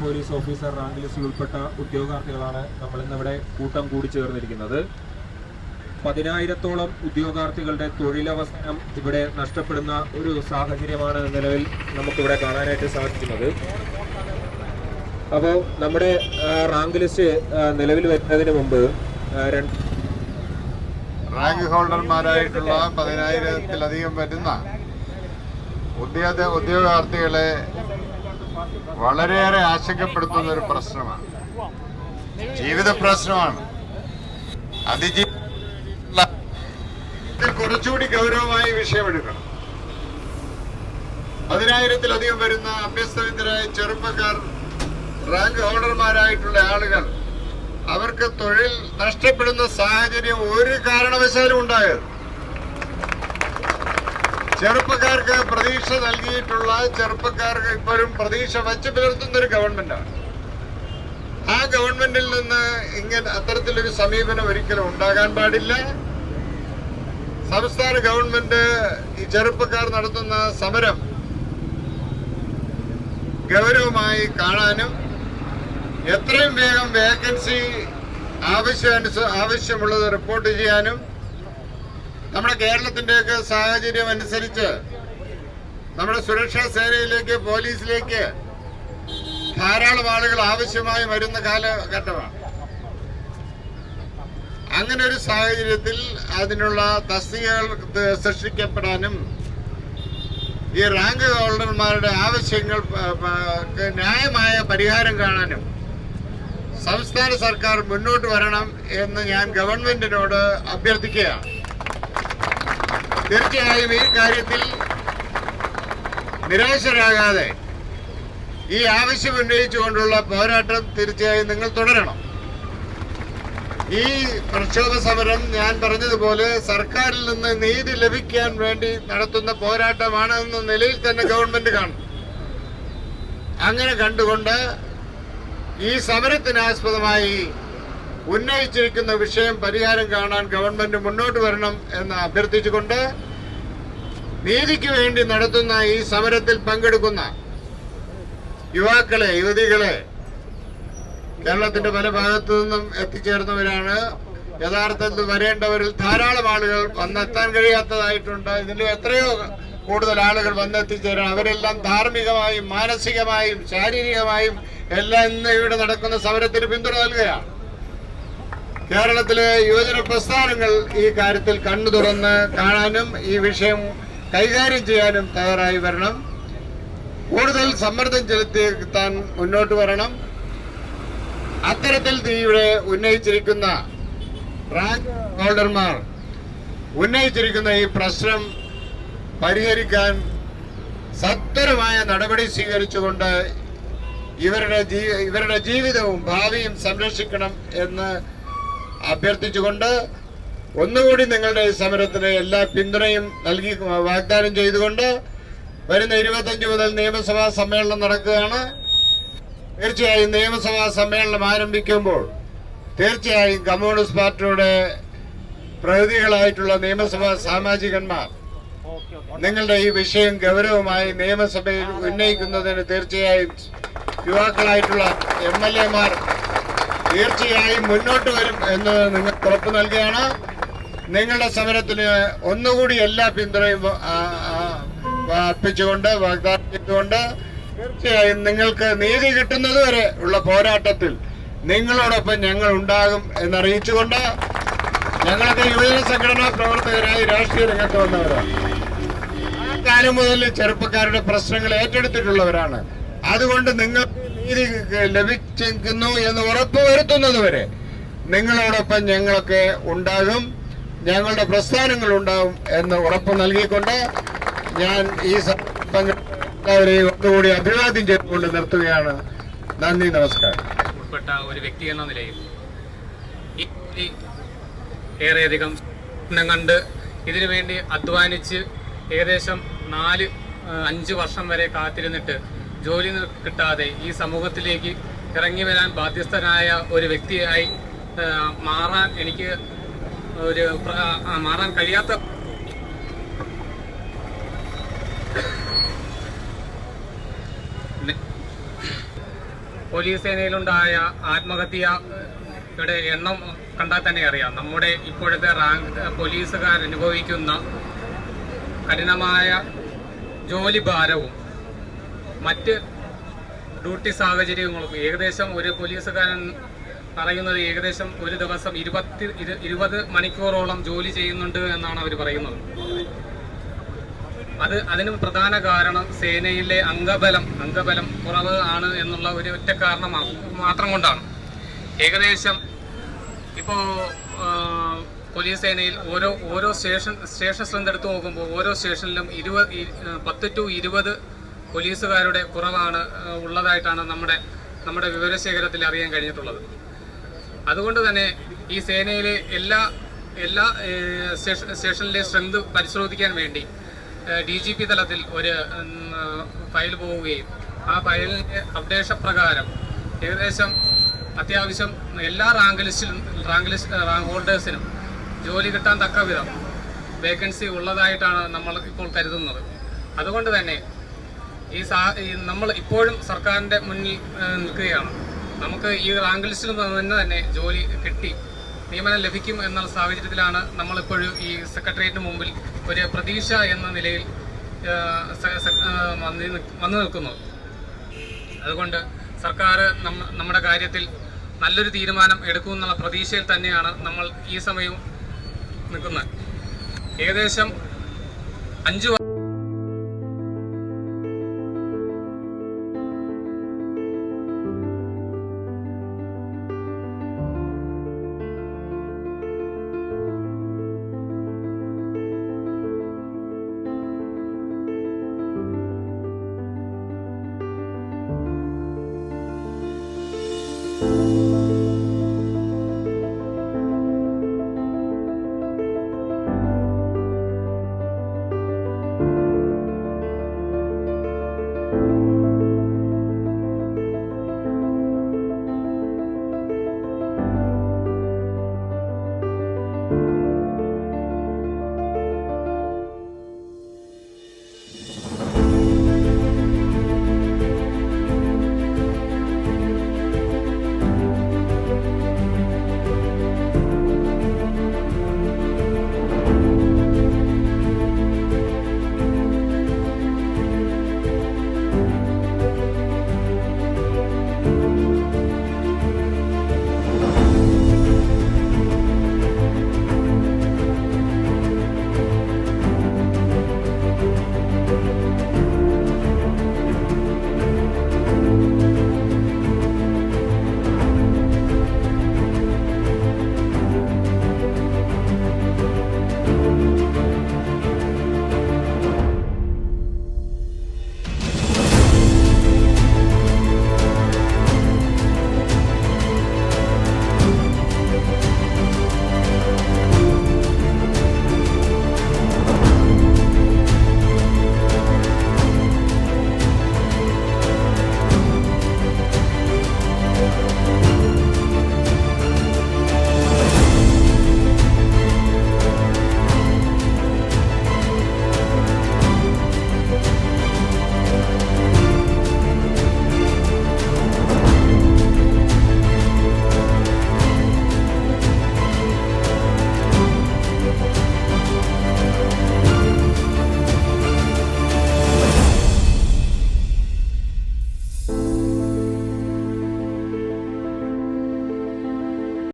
Police officer rank ലിസ്റ്റിൽ ഉൾപ്പെട്ട ഉദ്യോഗാർത്ഥികളാണ് നമ്മൾ ഇന്നിവിടെ കൂട്ടം കൂടി ചേർന്നിരിക്കുന്നത്. പതിനായിരത്തോളം ഉദ്യോഗാർത്ഥികളുടെ തൊഴിലവസരം ഇവിടെ നഷ്ടപ്പെടുന്ന ഒരു സാഹചര്യമാണ് നിലവിൽ നമുക്കിവിടെ കാണാനായിട്ട് സാധിക്കുന്നത്. അപ്പോൾ നമ്മുടെ റാങ്ക് ലിസ്റ്റ് നിലവിൽ വരുന്നതിന് മുമ്പ് റാങ്ക് ഹോൾഡർമാരായിട്ടുള്ള പതിനായിരത്തിലധികം വരുന്ന ഉദ്യോഗ ഉദ്യോഗാർത്ഥികളെ വളരെയേറെ ആശങ്കപ്പെടുത്തുന്ന ഒരു പ്രശ്നമാണ്. ജീവിത പ്രശ്നമാണ്. അതിജീവി കുറച്ചുകൂടി ഗൗരവമായി വിഷയമെടുക്കണം പതിനായിരത്തിലധികം വരുന്ന അഭ്യസ്തവിദ്യരായ ചെറുപ്പക്കാർ റാങ്ക് ഹോൾഡർമാരായിട്ടുള്ള ആളുകൾ അവർക്ക് തൊഴിൽ നഷ്ടപ്പെടുന്ന സാഹചര്യം ഒരു കാരണവശാലും ഉണ്ടായത് ചെറുപ്പക്കാർക്ക് പ്രതീക്ഷ നൽകിയിട്ടുള്ള ചെറുപ്പക്കാർക്ക് ഇപ്പോഴും പ്രതീക്ഷ വച്ചു പുലർത്തുന്ന ഒരു ഗവൺമെന്റാണ്. ആ ഗവൺമെന്റിൽ നിന്ന് ഇങ്ങനെ അത്തരത്തിലൊരു സമീപനം ഒരിക്കലും ഉണ്ടാകാൻ പാടില്ല. സംസ്ഥാന ഗവൺമെന്റ് ഈ ചെറുപ്പക്കാർ നടത്തുന്ന സമരം ഗൗരവമായി കാണാനും എത്രയും വേഗം വേക്കൻസി ആവശ്യാനുസ ആവശ്യമുള്ളത് റിപ്പോർട്ട് ചെയ്യാനും നമ്മുടെ കേരളത്തിന്റെയൊക്കെ സാഹചര്യം അനുസരിച്ച് നമ്മുടെ സുരക്ഷാ സേനയിലേക്ക് പോലീസിലേക്ക് ധാരാളം ആളുകൾ ആവശ്യമായി വരുന്ന കാലഘട്ടമാണ്. അങ്ങനെ ഒരു സാഹചര്യത്തിൽ അതിനുള്ള തസ്തികകൾ സൃഷ്ടിക്കപ്പെടാനും ഈ റാങ്ക് ഹോൾഡർമാരുടെ ആവശ്യങ്ങൾ ന്യായമായ പരിഹാരം കാണാനും സംസ്ഥാന സർക്കാർ മുന്നോട്ട് വരണം എന്ന് ഞാൻ ഗവൺമെന്റിനോട് അഭ്യർത്ഥിക്കുകയാണ്. തീർച്ചയായും ഈ കാര്യത്തിൽ നിരാശരാകാതെ ഈ ആവശ്യം ഉന്നയിച്ചുകൊണ്ടുള്ള പോരാട്ടം തീർച്ചയായും നിങ്ങൾ തുടരണം. ഈ പ്രക്ഷോഭ സമരം ഞാൻ പറഞ്ഞതുപോലെ സർക്കാരിൽ നിന്ന് നീതി ലഭിക്കാൻ വേണ്ടി നടത്തുന്ന പോരാട്ടമാണ് എന്ന നിലയിൽ തന്നെ ഗവൺമെന്റ് കാണും. അങ്ങനെ കണ്ടുകൊണ്ട് ഈ സമരത്തിനാസ്പദമായി ഉന്നയിച്ചിരിക്കുന്ന വിഷയം പരിഹാരം കാണാൻ ഗവൺമെന്റ് മുന്നോട്ട് വരണം എന്ന് അഭ്യർത്ഥിച്ചുകൊണ്ട് നീതിക്ക് വേണ്ടി നടത്തുന്ന ഈ സമരത്തിൽ പങ്കെടുക്കുന്ന യുവാക്കളെ യുവതികളെ കേരളത്തിന്റെ പല ഭാഗത്തു നിന്നും എത്തിച്ചേർന്നവരാണ്. യഥാർത്ഥത്തിൽ വരേണ്ടവരിൽ ധാരാളം ആളുകൾ വന്നെത്താൻ കഴിയാത്തതായിട്ടുണ്ട്. ഇതിൽ എത്രയോ കൂടുതൽ ആളുകൾ വന്നെത്തിച്ചേരാൻ അവരെല്ലാം ധാർമ്മികമായും മാനസികമായും ശാരീരികമായും എല്ലാം ഇന്ന് ഇവിടെ നടക്കുന്ന സമരത്തിന് പിന്തുണ നൽകുകയാണ്. കേരളത്തിലെ യുവജന പ്രസ്ഥാനങ്ങൾ ഈ കാര്യത്തിൽ കണ്ണു തുറന്ന് കാണാനും ഈ വിഷയം കൈകാര്യം ചെയ്യാനും തയ്യാറായി വരണം. കൂടുതൽ സമ്മർദ്ദം ചെലുത്തിത്താൻ മുന്നോട്ട് വരണം. അത്തരത്തിൽ ഇവിടെ ഉന്നയിച്ചിരിക്കുന്ന റാങ്ക് ഹോൾഡർമാർ ഉന്നയിച്ചിരിക്കുന്ന ഈ പ്രശ്നം പരിഹരിക്കാൻ സത്വരമായ നടപടി സ്വീകരിച്ചുകൊണ്ട് ഇവരുടെ ഇവരുടെ ജീവിതവും ഭാവിയും സംരക്ഷിക്കണം എന്ന് അഭ്യർത്ഥിച്ചുകൊണ്ട് ഒന്നുകൂടി നിങ്ങളുടെ സമരത്തിന് എല്ലാ പിന്തുണയും നൽകി വാഗ്ദാനം ചെയ്തുകൊണ്ട് വരുന്ന ഇരുപത്തഞ്ച് മുതൽ നിയമസഭാ സമ്മേളനം നടക്കുകയാണ്. തീർച്ചയായും നിയമസഭാ സമ്മേളനം ആരംഭിക്കുമ്പോൾ തീർച്ചയായും കമ്മ്യൂണിസ്റ്റ് പാർട്ടിയുടെ പ്രതിനിധികളായിട്ടുള്ള നിയമസഭാ സാമാജികന്മാർ നിങ്ങളുടെ ഈ വിഷയം ഗൗരവമായി നിയമസഭയിൽ ഉന്നയിക്കുന്നതിന് തീർച്ചയായും യുവാക്കളായിട്ടുള്ള എം എൽ എമാർ തീർച്ചയായും മുന്നോട്ട് വരും എന്ന് നിങ്ങൾ ഉറപ്പ് നൽകുകയാണ്. നിങ്ങളുടെ സമരത്തിന് ഒന്നുകൂടി എല്ലാ പിന്തുണയും അർപ്പിച്ചുകൊണ്ട് വാഗ്ദാനം ചെയ്തുകൊണ്ട് തീർച്ചയായും നിങ്ങൾക്ക് നീതി കിട്ടുന്നത് വരെ ഉള്ള പോരാട്ടത്തിൽ നിങ്ങളോടൊപ്പം ഞങ്ങൾ ഉണ്ടാകും എന്നറിയിച്ചുകൊണ്ട് ഞങ്ങളൊക്കെ യുവജന സംഘടനാ പ്രവർത്തകരായി രാഷ്ട്രീയ രംഗത്ത് വന്നവരാണ്. ആ കാലം മുതൽ ചെറുപ്പക്കാരുടെ പ്രശ്നങ്ങൾ ഏറ്റെടുത്തിട്ടുള്ളവരാണ്. അതുകൊണ്ട് നിങ്ങൾക്ക് നീതി ലഭിച്ചിരിക്കുന്നു എന്ന് ഉറപ്പ് വരുത്തുന്നതുവരെ നിങ്ങളോടൊപ്പം ഞങ്ങളൊക്കെ ഉണ്ടാകും ഞങ്ങളുടെ പ്രസ്ഥാനങ്ങൾ ഉണ്ടാകും എന്ന് ഉറപ്പ് നൽകിക്കൊണ്ട് ഞാൻ ഈ എല്ലാവരെയും ഒന്നുകൂടി അഭിവാദ്യം ചെയ്തുകൊണ്ട് നിർത്തുകയാണ്. നന്ദി നമസ്കാരം. ഉൾപ്പെട്ട ഒരു വ്യക്തി എന്ന നിലയിൽ ഏറെയധികം കണ്ട് ഇതിനു വേണ്ടി അധ്വാനിച്ച് ഏകദേശം നാല് അഞ്ച് വർഷം വരെ കാത്തിരുന്നിട്ട് ജോലി കിട്ടാതെ ഈ സമൂഹത്തിലേക്ക് ഇറങ്ങി വരാൻ ബാധ്യസ്ഥനായ ഒരു വ്യക്തിയായി മാറാൻ എനിക്ക് ഒരു മാറാൻ കഴിയാത്ത പോലീസ് സേനയിലുണ്ടായ ആത്മഹത്യയുടെ എണ്ണം കണ്ടാൽ തന്നെ അറിയാം. നമ്മുടെ ഇപ്പോഴത്തെ റാങ്ക് പോലീസുകാർ അനുഭവിക്കുന്ന കഠിനമായ ജോലി ഭാരവും മറ്റ് ഡ്യൂട്ടി സാഹചര്യങ്ങളും ഏകദേശം ഒരു പോലീസുകാരൻ പറയുന്നത് ഏകദേശം ഒരു ദിവസം ഇരുപത്തി ഇരു- ഇരുപത് മണിക്കൂറോളം ജോലി ചെയ്യുന്നുണ്ട് എന്നാണ് അവർ പറയുന്നത്. അത് അതിന് പ്രധാന കാരണം സേനയിലെ അംഗബലം അംഗബലം കുറവ് ആണ് എന്നുള്ള ഒരു ഒറ്റ കാരണം മാത്രം കൊണ്ടാണ്. ഏകദേശം ഇപ്പോൾ പോലീസ് സേനയിൽ ഓരോ ഓരോ സ്റ്റേഷൻ സ്റ്റേഷൻ സ്ട്രെങ്ത് എടുത്ത് നോക്കുമ്പോൾ ഓരോ സ്റ്റേഷനിലും ഇരുപത് പത്ത് ടു ഇരുപത് പോലീസുകാരുടെ കുറവാണ് ഉള്ളതായിട്ടാണ് നമ്മുടെ നമ്മുടെ വിവരശേഖരത്തിൽ അറിയാൻ കഴിഞ്ഞിട്ടുള്ളത്. അതുകൊണ്ട് തന്നെ ഈ സേനയിലെ എല്ലാ എല്ലാ സ്റ്റേഷനിലെ സ്ട്രെങ്ത് പരിശോധിക്കാൻ വേണ്ടി ഡി ജി പി തലത്തിൽ ഒരു ഫയൽ പോവുകയും ആ ഫയലിന്റെ അപ്ഡേഷൻ പ്രകാരം ഏകദേശം അത്യാവശ്യം എല്ലാ റാങ്ക് ലിസ്റ്റിലും റാങ്ക് ലിസ്റ്റ് റാങ്ക് ഹോൾഡേഴ്സിനും ജോലി കിട്ടാൻ തക്ക വിധം വേക്കൻസി ഉള്ളതായിട്ടാണ് നമ്മൾ ഇപ്പോൾ കരുതുന്നത്. അതുകൊണ്ട് തന്നെ ഈ നമ്മൾ ഇപ്പോഴും സർക്കാരിന്റെ മുന്നിൽ നിൽക്കുകയാണ്. നമുക്ക് ഈ റാങ്ക് ലിസ്റ്റിൽ നിന്ന് തന്നെ ജോലി കിട്ടി. നിയമനം ലഭിക്കും എന്ന സാഹചര്യത്തിലാണ് നമ്മളിപ്പോഴും ഈ സെക്രട്ടേറിയറ്റിന് മുമ്പിൽ ഒരു പ്രതീക്ഷ എന്ന നിലയിൽ വന്ന് നിൽക്ക്- വന്നു നിൽക്കുന്നത് അതുകൊണ്ട് സർക്കാർ നമ്മുടെ കാര്യത്തിൽ നല്ലൊരു തീരുമാനം എടുക്കുമെന്നുള്ള പ്രതീക്ഷയിൽ തന്നെയാണ് നമ്മൾ ഈ സമയവും നിൽക്കുന്നത്. ഏകദേശം അഞ്ചു